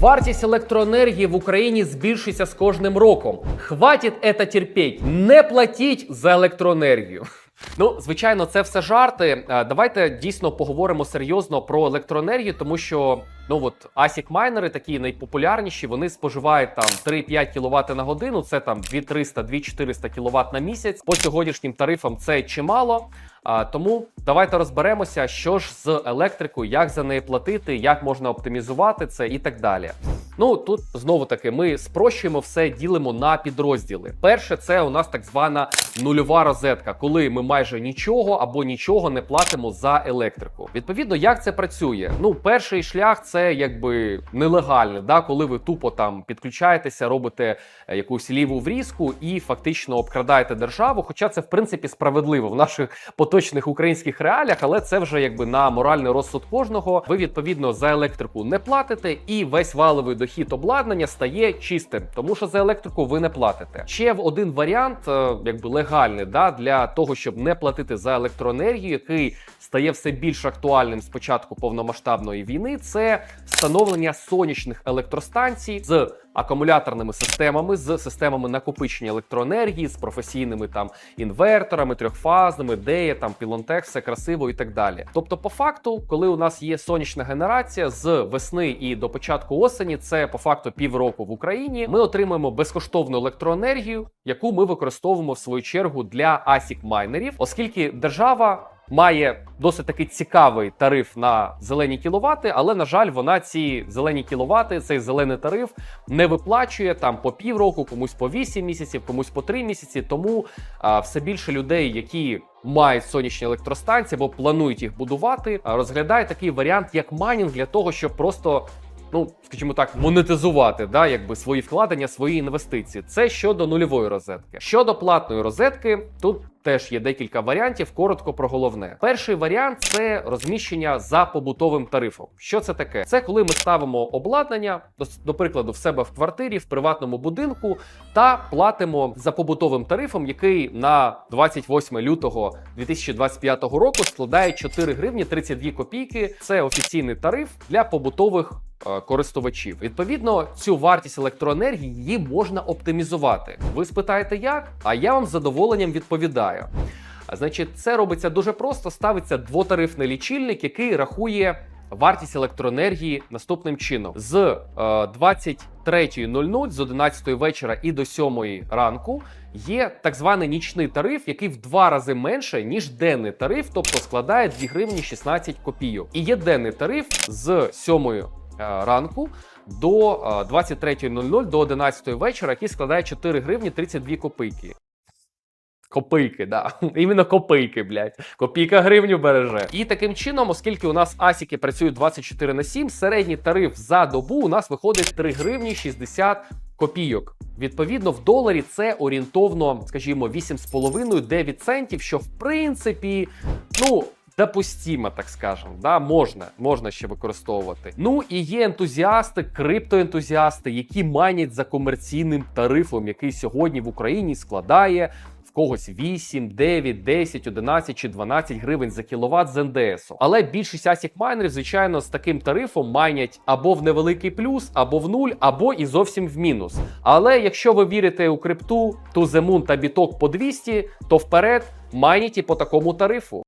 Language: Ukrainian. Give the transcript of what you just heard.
Вартість електроенергії в Україні збільшиться з кожним роком. Хватить это терпіть. Не платіть за електроенергію. Ну, звичайно, це все жарти. Е, Давайте дійсно поговоримо серйозно про електроенергію, тому що ну от ASIC майнери такі найпопулярніші, вони споживають там 3-5 кВт на годину. Це там 2300-2400 кВт на місяць. По сьогоднішнім тарифам це чимало. А, тому давайте розберемося, що ж з електрикою, як за неї платити, як можна оптимізувати це і так далі. Ну тут знову таки ми спрощуємо все, ділимо на підрозділи. Перше, це у нас так звана нульова розетка, коли ми майже нічого або нічого не платимо за електрику. Відповідно, як це працює? Ну, перший шлях це якби нелегальний, да, коли ви тупо там підключаєтеся, робите е, якусь ліву врізку і фактично обкрадаєте державу. Хоча це в принципі справедливо в наших поточних українських реаліях, але це вже якби на моральний розсуд кожного. Ви відповідно за електрику не платите, і весь валовий дохід обладнання стає чистим, тому що за електрику ви не платите. Ще в один варіант, е, якби легальний, да, для того, щоб не платити за електроенергію, який стає все більш актуальним з початку повномасштабної війни. Це встановлення сонячних електростанцій з акумуляторними системами, з системами накопичення електроенергії, з професійними там інверторами, трьохфазними, деє там пілонтех, все красиво і так далі. Тобто, по факту, коли у нас є сонячна генерація з весни і до початку осені, це по факту півроку в Україні. Ми отримуємо безкоштовну електроенергію, яку ми використовуємо в свою чергу для ASIC майнерів, оскільки держава. Має досить таки цікавий тариф на зелені кіловати, але на жаль, вона ці зелені кіловати, цей зелений тариф не виплачує там по півроку, комусь по 8 місяців, комусь по 3 місяці. Тому а, все більше людей, які мають сонячні електростанції або планують їх будувати, а, розглядають такий варіант, як майнінг, для того, щоб просто. Ну, скажімо так, монетизувати да, якби свої вкладення, свої інвестиції. Це щодо нульової розетки. Щодо платної розетки, тут теж є декілька варіантів. Коротко про головне. Перший варіант це розміщення за побутовим тарифом. Що це таке? Це коли ми ставимо обладнання, до, до прикладу, в себе в квартирі, в приватному будинку, та платимо за побутовим тарифом, який на 28 лютого 2025 року складає 4 гривні 32 копійки. Це офіційний тариф для побутових користувачів. Відповідно, цю вартість електроенергії її можна оптимізувати. Ви спитаєте, як? А я вам з задоволенням відповідаю. Значить, це робиться дуже просто. Ставиться двотарифний лічильник, який рахує вартість електроенергії наступним чином: з е, 23.00 з 11 вечора і до 7 ранку є так званий нічний тариф, який в два рази менше ніж денний тариф, тобто складає 2 гривні 16 копійок. І є денний тариф з 7 е, ранку до е, 23.00 до 11 вечора, який складає 4 гривні 32 копійки. Копийки, да. Іменно копийки, блядь. Копійка гривню береже. І таким чином, оскільки у нас асіки працюють 24 на 7, середній тариф за добу у нас виходить 3 гривні 60 копійок. Відповідно, в доларі це орієнтовно, скажімо, 8,5-9 центів, що в принципі, ну. Допустимо, так скажемо, да, можна, можна ще використовувати. Ну і є ентузіасти, криптоентузіасти, які манять за комерційним тарифом, який сьогодні в Україні складає в когось 8, 9, 10, 11 чи 12 гривень за кіловат з НДСу. Але більшість асік майнерів, звичайно, з таким тарифом майнять або в невеликий плюс, або в нуль, або і зовсім в мінус. Але якщо ви вірите у крипту, ту земун та біток по 200, то вперед майніть і по такому тарифу.